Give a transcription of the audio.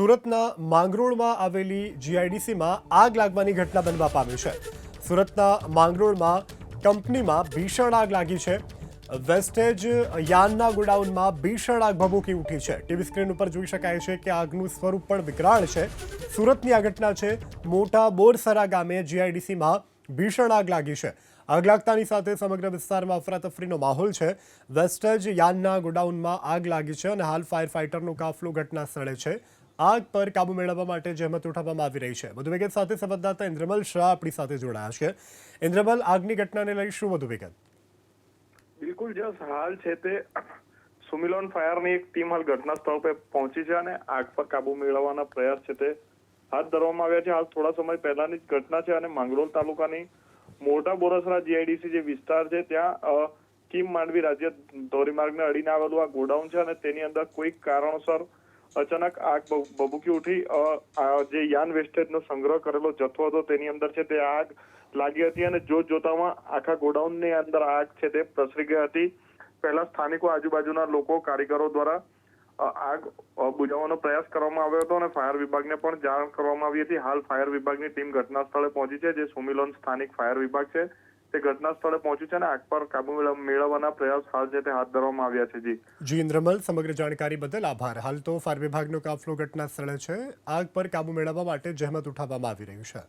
સુરતના માંગરોળમાં આવેલી જીઆઈડીસીમાં આગ લાગવાની ઘટના બનવા પામી છે. સુરતના માંગરોળમાં કંપનીમાં ભીષણ આગ લાગી છે. વેસ્ટેજ યાનના ગોડાઉનમાં ભીષણ આગ ભભૂકી ઉઠી છે. ટીવી સ્ક્રીન ઉપર જોઈ શકાય છે કે આગનું સ્વરૂપ પણ વિકરાળ છે. સુરતની આ ઘટના છે. મોટા બોરસરા ગામે જીઆઈડીસીમાં ભીષણ આગ લાગી છે. આગ લાગતાની સાથે સમગ્ર વિસ્તારમાં અફરાતફરીનો માહોલ છે. વેસ્ટેજ યાનના ગોડાઉનમાં આગ લાગી છે અને હાલ ફાયર ફાઇટરનો કાફલો ઘટના સ્થળે છે. આગ પર કાબુ મેળવવા માટે જહેમત ઉઠાવવામાં આવી રહી છે. વધુ વિગત સાથે સંવાદદાતા ઇન્દ્રમલ શાહ આપણી સાથે જોડાયા છે. ઇન્દ્રમલ, આગની ઘટનાને લઈ શું વધુ વિગત બિલકુલ જસ હાલ છે તે સુમિલોન ફાયરની એક ટીમ હાલ ઘટના સ્થળ પર પહોંચી છે અને આગ પર કાબુ મેળવવાના પ્રયાસ છે તે હાથ ધરવામાં આવ્યા છે. હાલ થોડા સમય પહેલાની જ ઘટના છે અને માંગરોળ તાલુકાની મોટા બોરસરા જીઆઈડીસી જે વિસ્તાર છે, ત્યાં કિમ માંડવી રાજ્ય ધોરીમાર્ગને અડીને આવેલું આ ગોડાઉન છે અને તેની અંદર કોઈક કારણોસર અચાનક આગ બબૂકી ઉઠી. જે યાન વેસ્ટેજનો સંગ્રહ કરેલો જથ્થો હતો તેની અંદર છે તે આગ લાગી હતી અને જોત જોતામાં આખા ગોડાઉનની અંદર આગ છે તે પ્રસરી ગઈ હતી. પહેલા સ્થાનિકો આજુબાજુના લોકો, કારીગરો દ્વારા આગ બુજાવવાનો પ્રયાસ કરવામાં આવ્યો હતો અને ફાયર વિભાગને પણ જાણ કરવામાં આવી હતી. હાલ ફાયર વિભાગની ટીમ ઘટના સ્થળે પહોંચી છે, જે સુમિલોન સ્થાનિક ફાયર વિભાગ છે. તે ઘટના સ્થળે પહોંચ્યું છે અને આગ પર કાબુ મેળવવાના પ્રયાસ હાલ જે તે હાથ ધરવામાં આવ્યા છે, જી. જી ઇન્દ્રમલ સમગ્ર જાણકારી બદલ આભાર. હાલ તો ફાયર વિભાગનો કાફલો ઘટના સ્થળે છે. આગ પર કાબુ મેળવવા માટે જહેમત ઉઠાવવામાં આવી રહ્યું છે.